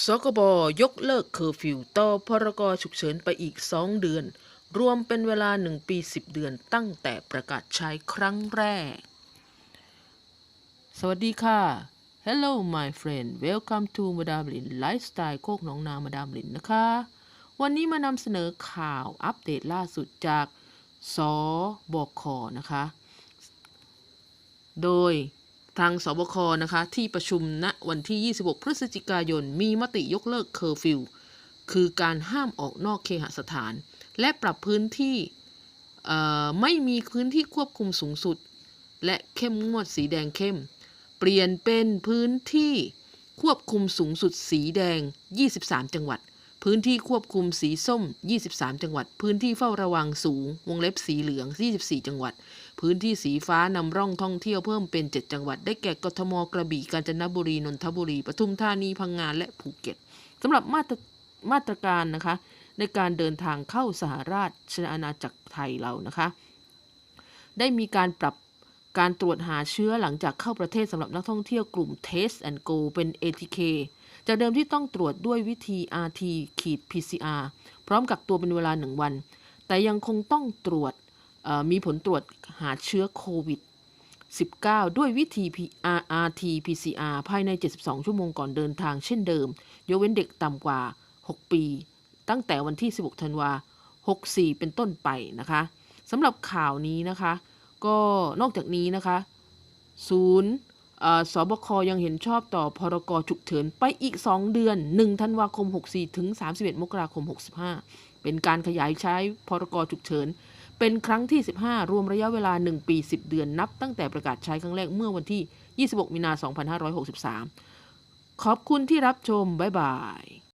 สกบยกเลิกเคอร์ฟิวต่อพรกฉุกเฉินไปอีก 2 เดือน รวมเป็นเวลา 1 ปี 10 เดือนตั้งแต่ประกาศใช้ครั้งแรก สวัสดีค่ะ Hello my friend welcome to มาดามลินไลฟ์สไตล์โคกหนองนามาดามลินนะคะ วันนี้มานำเสนอข่าวอัปเดตล่าสุดจากสบคนะคะ โดย ทางสบคนะคะ ที่ประชุมณวันที่ 26 พฤศจิกายน มีมติยกเลิกเคอร์ฟิว คือการห้ามออกนอกเคหสถาน และปรับพื้นที่ไม่มีพื้นที่ควบคุมสูงสุด และเข้มงวดสีแดงเข้ม เปลี่ยนเป็นพื้นที่ควบคุมสูงสุดสีแดง 23 จังหวัด พื้นที่ควบคุมสีส้ม 23 จังหวัด พื้นที่เฝ้าระวังสูง วงเล็บสีเหลือง 24 จังหวัด พื้นที่สีฟ้านำร่องท่องเที่ยวเพิ่มเป็น 7 จังหวัด ได้แก่กทมกระบี่กาญจนบุรี นนทบุรี ปทุมธานี พังงานและภูเก็ตสำหรับมาตรมาตรการนะคะ ในการเดินทางเข้าสหราชอาณาจักรไทยเรานะคะ ได้มีการปรับ การตรวจหาเชื้อหลังจากเข้าประเทศสำหรับนักท่องเที่ยวกลุ่ม Test and Go เป็น ATK จากเดิมที่ต้องตรวจด้วยวิธี RT ขีด PCR พร้อมกักตัวเป็นเวลา1วัน แต่ยังคงต้องตรวจมีผลตรวจหาเชื้อโควิด 19 ด้วยวิธี RT PCR ภายใน 72 ชั่วโมงก่อนเดินทางเช่นเดิม ยกเว้นเด็กต่ำกว่า 6 ปี ตั้งแต่วันที่ 16 ธันวา 64 เป็นต้นไปนะคะสำหรับข่าวนี้นะคะ ก็นอกจากนี้นะคะศูนย์สบคยังเห็นชอบต่อพรกฉุกเฉินไปอีก 2 เดือน 1 ธันวาคม 64 ถึง 31 มกราคม 65 เป็นการขยายใช้พรกฉุกเฉิน เป็นครั้งที่ 15 รวมระยะเวลา 1 ปี 10 เดือนนับตั้งแต่ประกาศใช้ครั้งแรกเมื่อวันที่ 26 มีนา 2563 ขอบคุณที่รับชม บ๊ายบาย